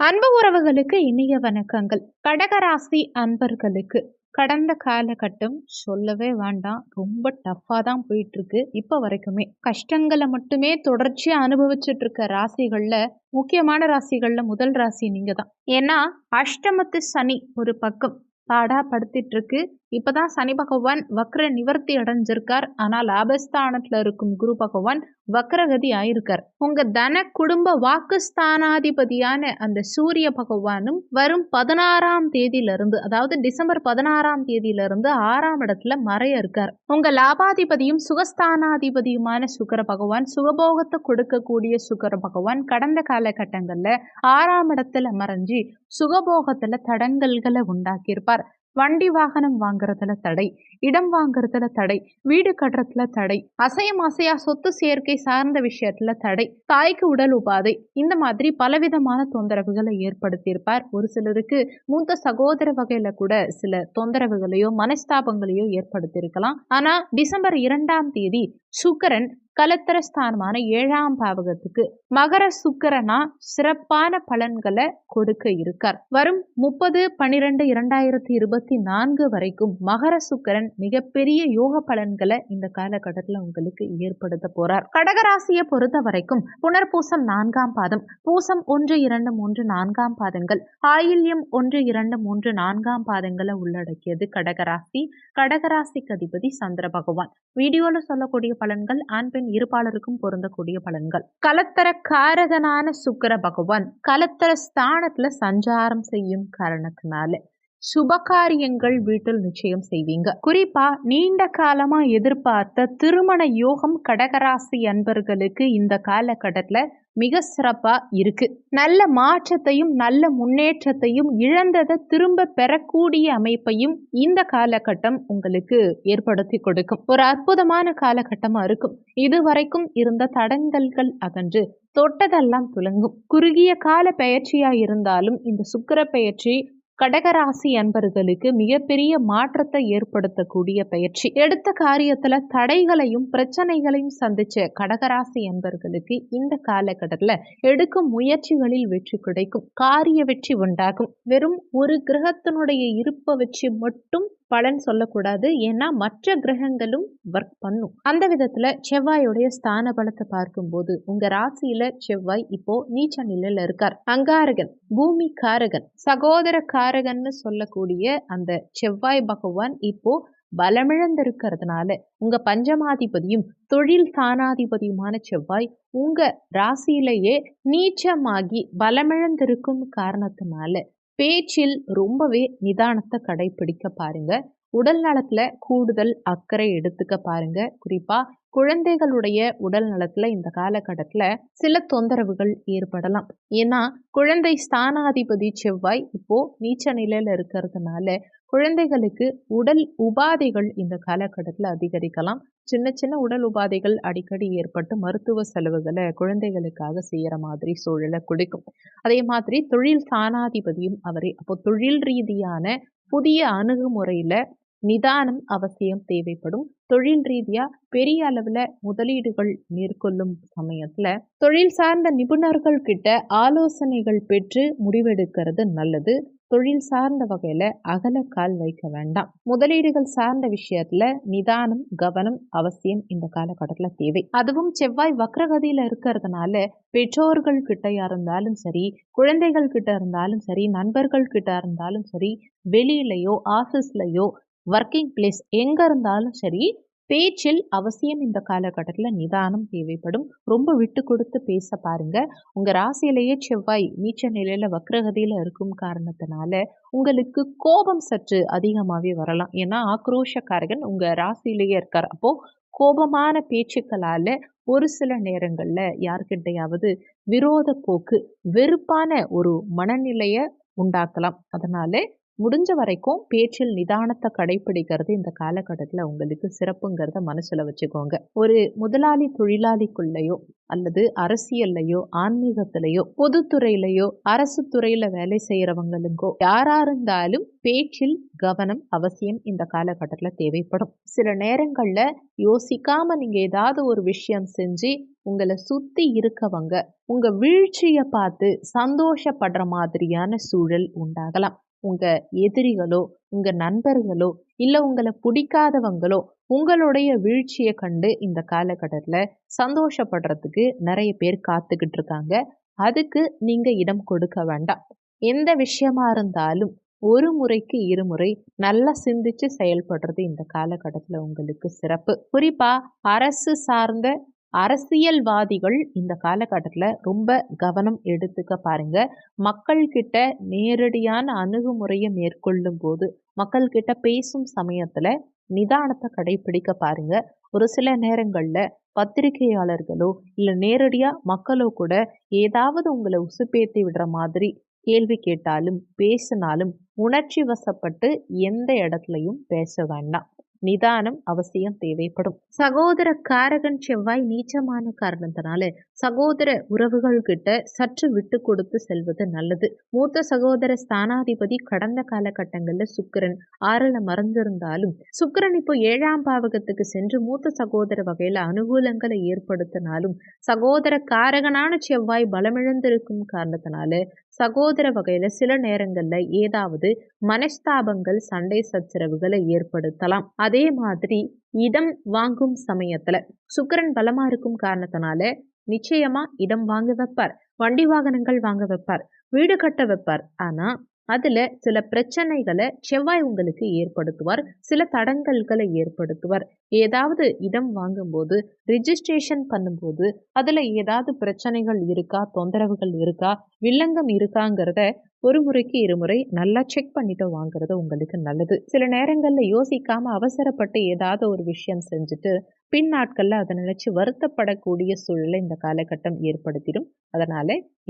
அன்பு உறவுகளுக்கு இனிய வணக்கங்கள். கடகராசி அன்பர்களுக்கு கடந்த காலகட்டம் சொல்லவே வேண்டாம் ரொம்ப டஃப்பாக தான் போயிட்டுருக்கு. இப்போ வரைக்குமே கஷ்டங்களை மட்டுமே தொடர்ச்சியாக அனுபவிச்சுட்டு இருக்க ராசிகளில் முக்கியமான ராசிகளில் முதல் ராசி நீங்கள் தான் ஏன்னா அஷ்டமத்து சனி ஒரு பக்கம் பாடா படுத்திட்டு இப்போ இப்பதான் சனி பகவான் வக்ர நிவர்த்தி அடைஞ்சிருக்கார். ஆனால் லாபஸ்தானத்தில் இருக்கும் குரு பகவான் வக்ரகதி ஆயிருக்கார் உங்க தன குடும்ப வாக்குஸ்தானாதிபதியான அந்த சூரிய பகவானும் வரும் பதினாறாம் தேதியிலிருந்து அதாவது டிசம்பர் பதினாறாம் தேதியிலிருந்து ஆறாம் இடத்துல மறைய இருக்கார் உங்க லாபாதிபதியும் சுகஸ்தானாதிபதியுமான சுக்கர பகவான் சுகபோகத்தை கொடுக்கக்கூடிய சுக்கர பகவான் கடந்த காலகட்டங்கள்ல ஆறாம் இடத்துல மறைஞ்சி சுகபோகத்துல தடங்கல்களை உண்டாக்கியிருப்பார். வண்டி வாகனம் வாங்குறதுல தடை இடம் வாங்குறதுல தடை வீடு கட்டுறதுல தடை அசையம் அசையா சொத்து சேர்க்கை சார்ந்த விஷயத்துல தடை தாய்க்கு உடல் உபாதை இந்த மாதிரி பலவிதமான தொந்தரவுகளை ஏற்படுத்தியிருப்பார். ஒரு சிலருக்கு மூத்த சகோதர வகையில கூட சில தொந்தரவுகளையோ மனஸ்தாபங்களையோ ஏற்படுத்தியிருக்கலாம். ஆனா டிசம்பர் இரண்டாம் தேதி சுக்கரன் கலத்திரஸ்தானமான ஏழாம் பாவகத்துக்கு மகர சுக்கரனா சிறப்பான பலன்களை கொடுக்க இருக்கார். வரும் முப்பது பனிரெண்டு இரண்டாயிரத்தி இருபத்தி நான்கு வரைக்கும் மகர சுக்கரன் மிகப்பெரிய யோக பலன்களை இந்த காலகட்டத்தில் உங்களுக்கு ஏற்படுத்த போறார். கடகராசியை பொறுத்த வரைக்கும் புனர்பூசம் நான்காம் பாதம் பூசம் ஒன்று இரண்டு மூன்று நான்காம் பாதங்கள் ஆயில்யம் ஒன்று இரண்டு மூன்று நான்காம் பாதங்களை உள்ளடக்கியது கடகராசி கடகராசிக்கு அதிபதி சந்திர பகவான். வீடியோல சொல்லக்கூடிய பலன்கள் ஆண் பெண் இருப்பாளருக்கும் பொருந்தக்கூடிய பலன்கள். கலத்தர காரகனான சுக்கர பகவான் கலத்தர ஸ்தானத்துல சஞ்சாரம் செய்யும் காரணத்தினால. சுபகாரியங்கள் வீட்டில் நிச்சயம் செய்வீங்க. குறிப்பா நீண்ட காலமா எதிர்பார்த்த திருமண யோகம் கடகராசி அன்பர்களுக்கு இந்த காலகட்டத்துல மிக சிறப்பா இருக்கு. நல்ல மாற்றத்தையும் நல்ல முன்னேற்றத்தையும் இழந்ததை திரும்ப பெறக்கூடிய அமைப்பையும் இந்த காலகட்டம் உங்களுக்கு ஏற்படுத்தி கொடுக்கும். ஒரு அற்புதமான காலகட்டமா இருக்கும். இதுவரைக்கும் இருந்த தடங்கல்கள் அகன்று தொட்டதெல்லாம் துலங்கும். குறுகிய கால பெயர்ச்சியா இருந்தாலும் இந்த சுக்கர பெயர்ச்சி கடகராசி அன்பர்களுக்கு மிகப்பெரிய மாற்றத்தை ஏற்படுத்தக்கூடிய பயிற்சி. எடுத்த காரியத்துல தடைகளையும் பிரச்சனைகளையும் சந்திச்ச கடகராசி அன்பர்களுக்கு இந்த காலகட்டத்துல எடுக்கும் முயற்சிகளில் வெற்றி கிடைக்கும். காரிய வெற்றி உண்டாகும். வெறும் ஒரு கிரகத்தினுடைய இருப்பை வச்சு மட்டும் பலன் சொல்லக்கூடாது. ஏன்னா மற்ற கிரகங்களும் ஒர்க் பண்ணும். அந்த விதத்துல செவ்வாயுடைய ஸ்தான பலத்தை பார்க்கும்போது உங்க ராசியில செவ்வாய் இப்போ நீச்ச நிலையில இருக்கார். அங்காரகன் பூமி காரகன் சகோதர காரகன்னு சொல்லக்கூடிய அந்த செவ்வாய் பகவான் இப்போ பலமிழந்திருக்கிறதுனால உங்க பஞ்சமாதிபதியும் தொழில் தானாதிபதியுமான செவ்வாய் உங்க ராசியிலேயே நீச்சமாகி பலமிழந்திருக்கும் காரணத்தினால பேச்சில் ரொம்பவே நிதானத்தை கடைபிடிக்க பாருங்க. உடல் நலத்துல கூடுதல் அக்கறை எடுத்துக்க பாருங்க. குறிப்பா குழந்தைகளுடைய உடல் நலத்துல இந்த காலகட்டத்துல சில தொந்தரவுகள் ஏற்படலாம். ஏன்னா குழந்தை ஸ்தானாதிபதி செவ்வாய் இப்போ நீச்ச நிலையில இருக்கிறதுனால குழந்தைகளுக்கு உடல் உபாதைகள் இந்த காலகட்டத்தில் அதிகரிக்கலாம். சின்ன சின்ன உடல் உபாதைகள் அடிக்கடி ஏற்பட்டு மருத்துவ செலவுகளை குழந்தைகளுக்காக செய்கிற மாதிரி சூழலை கொடுக்கும். அதே மாதிரி தொழில் சாணாதிபதியும் அவரே. அப்போ தொழில் ரீதியான புதிய அணுகுமுறையில் நிதானம் அவசியம் தேவைப்படும். தொழில் ரீதியா பெரிய அளவுல முதலீடுகள் மேற்கொள்ளும் சமயத்துல தொழில் சார்ந்த நிபுணர்கள் கிட்ட ஆலோசனைகள் பெற்று முடிவெடுக்கிறது நல்லது. தொழில் சார்ந்த வகையில அகல கால் வைக்க வேண்டாம். முதலீடுகள் சார்ந்த விஷயத்துல நிதானம் கவனம் அவசியம் இந்த காலகட்டத்துல தேவை. அதுவும் செவ்வாய் வக்ரகதியில இருக்கிறதுனால பெற்றோர்கள் கிட்டையா இருந்தாலும் சரி குழந்தைகள் கிட்ட இருந்தாலும் சரி நண்பர்கள் கிட்ட இருந்தாலும் சரி வெளியிலையோ ஆஃபீஸ்லையோ ஒர்க்கிங் பிளேஸ் எங்கே இருந்தாலும் சரி பேச்சில் அவசியம் இந்த காலகட்டத்தில் நிதானம் தேவைப்படும். ரொம்ப விட்டு கொடுத்து பேச பாருங்க. உங்க ராசியிலேயே செவ்வாய் நீச்ச நிலையில வக்ரகதியில் இருக்கும் காரணத்தினால உங்களுக்கு கோபம் சற்று அதிகமாகவே வரலாம். ஏன்னா ஆக்ரோஷக்காரகன் உங்க ராசியிலேயே இருக்கார். அப்போ கோபமான பேச்சுக்களால ஒரு சில நேரங்களில் யார்கிட்டையாவது விரோத போக்கு வெறுப்பான ஒரு மனநிலையை உண்டாக்கலாம். அதனால முடிஞ்ச வரைக்கும் பேச்சில் நிதானத்தை கடைபிடிக்கிறது இந்த காலகட்டத்தில் உங்களுக்கு சிறப்புங்கிறத மனசில் வச்சுக்கோங்க. ஒரு முதலாளி தொழிலாளிக்குள்ளேயோ அல்லது அரசியல்லையோ ஆன்மீகத்திலேயோ பொதுத்துறையிலையோ அரசு துறையில வேலை செய்யறவங்களுக்கோ யாரா இருந்தாலும் பேச்சில் கவனம் அவசியம் இந்த காலகட்டத்தில் தேவைப்படும். சில நேரங்கள்ல யோசிக்காம நீங்க ஏதாவது ஒரு விஷயம் செஞ்சு உங்களை சுத்தி இருக்கவங்க உங்க வீழ்ச்சியை பார்த்து சந்தோஷப்படுற மாதிரியான சூழல் உண்டாகலாம். உங்க எதிரிகளோ உங்க நண்பர்களோ இல்ல உங்களை பிடிக்காதவங்களோ உங்களுடைய வீழ்ச்சியை கண்டு இந்த காலகட்டத்தில் சந்தோஷப்படுறதுக்கு நிறைய பேர் காத்துக்கிட்டு இருக்காங்க. அதுக்கு நீங்க இடம் கொடுக்க வேண்டாம். எந்த விஷயமா இருந்தாலும் ஒரு முறைக்கு இருமுறை நல்லா சிந்திச்சு செயல்படுறது இந்த காலகட்டத்தில் உங்களுக்கு சிறப்பு. குறிப்பா அரசு சார்ந்த அரசியல்வாதிகள் இந்த காலகட்டத்தில் ரொம்ப கவனம் எடுத்துக்க பாருங்க. மக்கள்கிட்ட நேரடியான அணுகுமுறையை மேற்கொள்ளும் போது மக்கள்கிட்ட பேசும் சமயத்தில் நிதானத்தை கடைபிடிக்க பாருங்க. ஒரு சில நேரங்களில் பத்திரிகையாளர்களோ இல்லை நேரடியாக மக்களோ கூட ஏதாவது உங்களை உசுப்பேத்தி விடுற மாதிரி கேள்வி கேட்டாலும் பேசினாலும் உணர்ச்சி வசப்பட்டு எந்த இடத்துலையும் பேச வேண்டாம். நிதானம் அவசியம் தேவைப்படும். சகோதர காரகன் செவ்வாய் நீச்சமான காரணத்தினால சகோதர உறவுகள் கிட்ட சற்று விட்டு கொடுத்து செல்வது நல்லது. மூத்த சகோதர ஸ்தானாதிபதி கடந்த காலகட்டங்களில் சுக்கரன் ஆறுல மறந்திருந்தாலும் சுக்கரன் இப்போ ஏழாம் பாவகத்துக்கு சென்று மூத்த சகோதர வகையில அனுகூலங்களை ஏற்படுத்தினாலும் சகோதர காரகனான செவ்வாய் பலமிழந்திருக்கும் காரணத்தினால சகோதர வகையில சில நேரங்கள்ல ஏதாவது மனஸ்தாபங்கள் சண்டை சச்சரவுகளை ஏற்படுத்தலாம். அதே அதே மாதிரி இடம் வாங்கும் சமயத்துல சுக்கரன் பலமா இருக்கும் காரணத்தினால நிச்சயமா இடம் வாங்க வைப்பார். வண்டி வாகனங்கள் வாங்க வைப்பார். வீடு கட்ட வைப்பார். ஆனா அதில் சில பிரச்சனைகளை செவ்வாய் உங்களுக்கு ஏற்படுத்துவார் சில தடங்கல்களை ஏற்படுத்துவார். ஏதாவது இடம் வாங்கும்போது ரிஜிஸ்ட்ரேஷன் பண்ணும்போது அதில் ஏதாவது பிரச்சனைகள் இருக்கா தொந்தரவுகள் இருக்கா வில்லங்கம் இருக்காங்கிறத ஒரு முறைக்கு இருமுறை நல்லா செக் பண்ணிட்டு வாங்குறது உங்களுக்கு நல்லது. சில நேரங்களில் யோசிக்காம அவசரப்பட்டு ஏதாவது ஒரு விஷயம் செஞ்சுட்டு பின் நாட்களில் அதை நினைச்சு வருத்தப்படக்கூடிய சூழலை இந்த காலகட்டம் ஏற்படுத்திடும். அதனால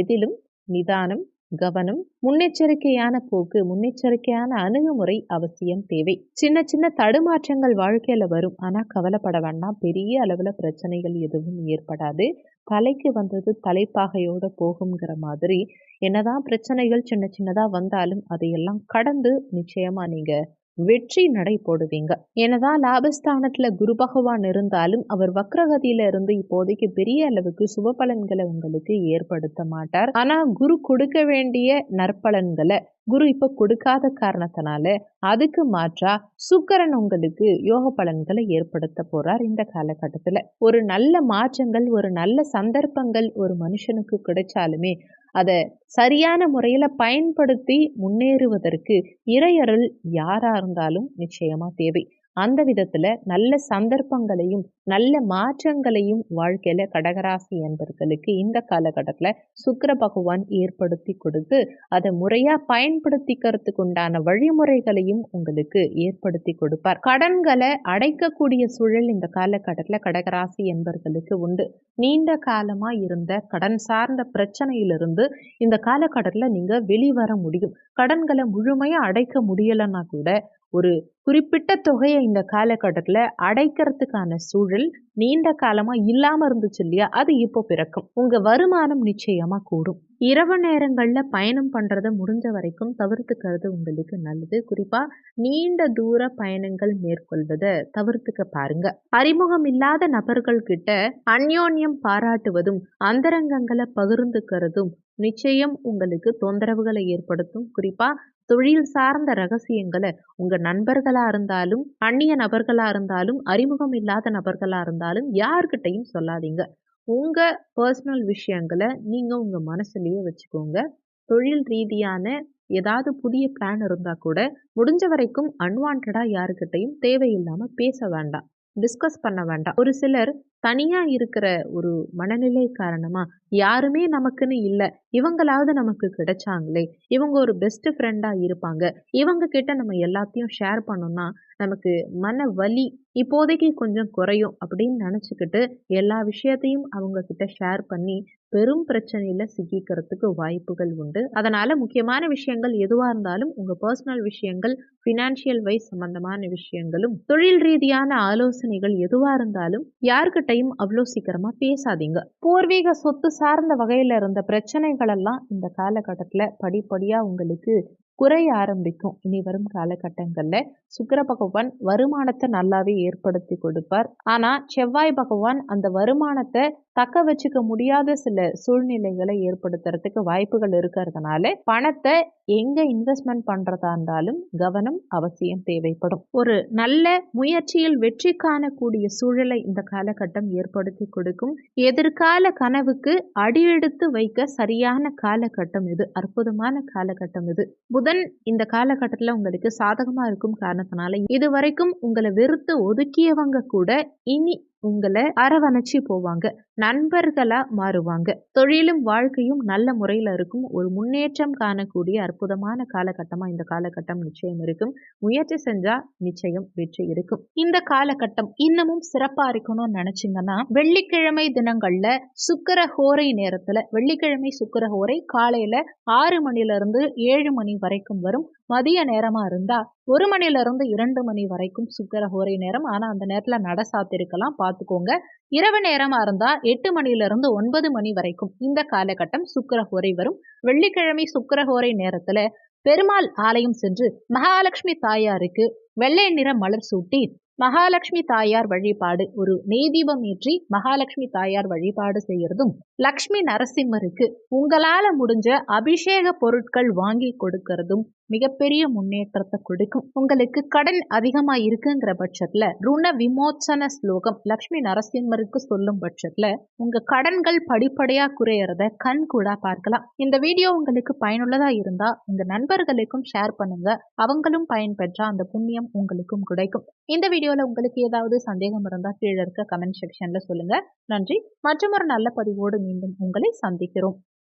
எதிலும் நிதானம் கவனம் முன்னெச்சரிக்கையான போக்கு முன்னெச்சரிக்கையான அணுகுமுறை அவசியம் தேவை. சின்ன சின்ன தடுமாற்றங்கள் வாழ்க்கையில வரும். ஆனா கவலைப்பட வேண்டாம். பெரிய அளவுல பிரச்சனைகள் எதுவும் ஏற்படாது. தலைக்கு வந்தது தலைப்பாகையோட போகுங்கிற மாதிரி. என்னதான் பிரச்சனைகள் சின்ன சின்னதா வந்தாலும் அதையெல்லாம் கடந்து நிச்சயமா நீங்க வெற்றி நடை போடுவீங்க. என்னதான் லாபஸ்தானத்துல குரு பகவான் இருந்தாலும் அவர் வக்ரகதியில இருந்து இப்போதைக்கு பெரிய அளவுக்கு சுப பலன்களை உங்களுக்கு ஏற்படுத்த மாட்டார். ஆனா குரு கொடுக்க வேண்டிய நற்பலன்களை குரு இப்போ கொடுக்காத காரணத்தினால அதுக்கு மாற்றா சுக்கரன் உங்களுக்கு யோக பலன்களை ஏற்படுத்த போறார் இந்த காலகட்டத்துல. ஒரு நல்ல மாற்றங்கள் ஒரு நல்ல சந்தர்ப்பங்கள் ஒரு மனுஷனுக்கு கிடைச்சாலுமே அதை சரியான முறையில் பயன்படுத்தி முன்னேறுவதற்கு இறையருள் யாராக இருந்தாலும் நிச்சயமாக தேவை. அந்த விதத்தில் நல்ல சந்தர்ப்பங்களையும் நல்ல மாற்றங்களையும் வாழ்க்கையில் கடகராசி என்பர்களுக்கு இந்த காலகட்டத்தில் சுக்கர பகவான் ஏற்படுத்தி கொடுத்து அதை முறையாக பயன்படுத்திக்கிறதுக்கு உண்டான வழிமுறைகளையும் உங்களுக்கு ஏற்படுத்தி கொடுப்பார். கடன்களை அடைக்கக்கூடிய சூழல் இந்த காலகட்டத்தில் கடகராசி என்பர்களுக்கு உண்டு. நீண்ட காலமாக இருந்த கடன் சார்ந்த பிரச்சனையிலிருந்து இந்த காலகட்டத்தில் நீங்கள் வெளிவர முடியும். கடன்களை முழுமையாக அடைக்க முடியலைன்னா கூட ஒரு குறிப்பிட்ட தொகையை இந்த காலகட்டத்தில் அடைக்கிறதுக்கான சூழல் நீண்ட காலமாக இல்லாமல் இருந்துச்சு இல்லையா? அது இப்போ பிறக்கும். உங்கள் வருமானம் நிச்சயமாக கூடும். இரவு நேரங்களில் பயணம் பண்ணுறதை முடிஞ்ச வரைக்கும் தவிர்த்துக்கிறது உங்களுக்கு நல்லது. குறிப்பாக நீண்ட தூர பயணங்கள் மேற்கொள்வதை தவிர்த்துக்க பாருங்க. அறிமுகம் இல்லாத நபர்கள் கிட்ட அந்யோன்யம் பாராட்டுவதும் அந்தரங்கங்களை பகிர்ந்துக்கிறதும் நிச்சயம் உங்களுக்கு தொந்தரவுகளை ஏற்படுத்தும். குறிப்பாக தொழில் சார்ந்த ரகசியங்களை உங்கள் நண்பர்களாக இருந்தாலும் அந்நிய நபர்களாக இருந்தாலும் அறிமுகம் இல்லாத நபர்களாக இருந்தாலும் யாருக்கிட்டையும் சொல்லாதீங்க. உங்கள் பர்சனல் விஷயங்களை நீங்கள் உங்கள் மனசுலேயே வச்சுக்கோங்க. தொழில் ரீதியான ஏதாவது புதிய பிளான் இருந்தால் கூட முடிஞ்ச வரைக்கும் அன்வான்டாக யாருக்கிட்டையும் தேவையில்லாமல் பேச வேண்டாம். டிஸ்கஸ் பண்ண வேண்டாம். ஒரு சிலர் தனியாக இருக்கிற ஒரு மனநிலை காரணமாக யாருமே நமக்குன்னு இல்லை. இவங்களாவது நமக்கு கிடைச்சாங்களே. இவங்க ஒரு பெஸ்ட் ஃப்ரெண்டாக இருப்பாங்க. இவங்க கிட்ட நம்ம எல்லாத்தையும் ஷேர் பண்ணோம்னா நமக்கு மன வலி இப்போதைக்கு கொஞ்சம் குறையும் அப்படின்னு நினச்சிக்கிட்டு எல்லா விஷயத்தையும் அவங்க கிட்ட ஷேர் பண்ணி பெரும் பிரச்சனையில் சிக்கிக்கிறதுக்கு வாய்ப்புகள் உண்டு. அதனால் முக்கியமான விஷயங்கள் எதுவாக இருந்தாலும் உங்கள் பர்சனல் விஷயங்கள் ஃபினான்ஷியல் வைஸ் சம்மந்தமான விஷயங்களும் தொழில் ரீதியான ஆலோசனைகள் எதுவாக இருந்தாலும் யார்கிட்டையும் அவ்வளோ சீக்கிரமாக பேசாதீங்க. பூர்வீக சொத்து சார்ந்த வகையில் இருந்த பிரச்சனைகள் எல்லாம் இந்த காலகட்டத்தில் படிப்படியாக உங்களுக்கு குறைய ஆரம்பிக்கும். இனி வரும் காலகட்டங்களில் சுக்கர பகவான் வருமானத்தை நல்லாவே ஏற்படுத்தி கொடுப்பார். ஆனால் செவ்வாய் பகவான் அந்த வருமானத்தை தக்க வச்சுக்க முடியாத சில சூழ்நிலைகளை ஏற்படுத்துறதுக்கு வாய்ப்புகள் இருக்கிறதுனால பணத்தை எங்க இன்வெஸ்ட்மெண்ட் பண்றதா இருந்தாலும் கவனம் அவசியம் தேவைப்படும். ஒரு நல்ல முயற்சியில் வெற்றி காணக்கூடிய சூழலை இந்த காலகட்டம் ஏற்படுத்தி கொடுக்கும். எதிர்கால கனவுக்கு அடியெடுத்து வைக்க சரியான காலகட்டம் இது. அற்புதமான காலகட்டம் இது. புதன் இந்த காலகட்டத்தில் உங்களுக்கு சாதகமா இருக்கும் காரணத்தினால இதுவரைக்கும் உங்களை வெறுத்து ஒதுக்கியவங்க கூட இனி உங்களை அரவணைச்சு போவாங்க நண்பர்களா மாறுவாங்க. தொழிலும் வாழ்க்கையும் நல்ல முறையில் இருக்கும். ஒரு முன்னேற்றம் காணக்கூடிய அற்புதமான காலகட்டமா இந்த காலகட்டம் நிச்சயம் இருக்கும். முயற்சி செஞ்சா நிச்சயம் வெற்றி இருக்கும் இந்த காலகட்டம் இன்னமும் சிறப்பா இருக்கணும்னு நினைச்சீங்கன்னா வெள்ளிக்கிழமை தினங்கள்ல சுக்கர ஹோரை நேரத்துல வெள்ளிக்கிழமை சுக்கர ஹோரை காலையில ஆறு மணில இருந்து ஏழு மணி வரைக்கும் வரும். மதிய நேரமா இருந்தா ஒரு மணில இருந்து இரண்டு மணி வரைக்கும் சுக்கர ஹோரை நேரம். ஆனா அந்த நேரத்துல நட சாத்திருக்கலாம் பார்த்துக்கோங்க இரவு நேரமா இருந்தா எட்டு மணில இருந்து ஒன்பது மணி வரைக்கும் இந்த காலகட்டம் சுக்கர ஹோரை வரும். வெள்ளிக்கிழமை சுக்கர ஹோரை நேரத்துல பெருமாள் ஆலயம் சென்று மகாலட்சுமி தாயாருக்கு வெள்ளை நிற மலர் சூட்டி மகாலட்சுமி தாயார் வழிபாடு ஒரு நெய்தீபம் ஏற்றி மகாலட்சுமி தாயார் வழிபாடு செய்யறதும் லக்ஷ்மி நரசிம்மருக்கு உங்களால முடிஞ்ச அபிஷேக பொருட்கள் வாங்கி கொடுக்கறதும் மிகப்பெரிய முன்னேற்றத்தை கொடுக்கும். உங்களுக்கு கடன் அதிகமா இருக்குங்கிற பட்சத்துல ருண விமோச்சன ஸ்லோகம் லக்ஷ்மி நரசிம்மருக்கு சொல்லும் பட்சத்துல உங்க கடன்கள் படிப்படியா குறையறத கண் கூட பார்க்கலாம். இந்த வீடியோ உங்களுக்கு பயனுள்ளதா இருந்தா உங்க நண்பர்களுக்கும் ஷேர் பண்ணுங்க. அவங்களும் பயன்பெற்ற அந்த புண்ணியம் உங்களுக்கும் கிடைக்கும். இந்த வீடியோல உங்களுக்கு ஏதாவது சந்தேகம் இருந்தா கீழே இருக்க கமெண்ட் செக்ஷன்ல சொல்லுங்க. நன்றி. மற்றும் ஒரு நல்ல பதிவோடு மீண்டும் உங்களை சந்திக்கிறோம்.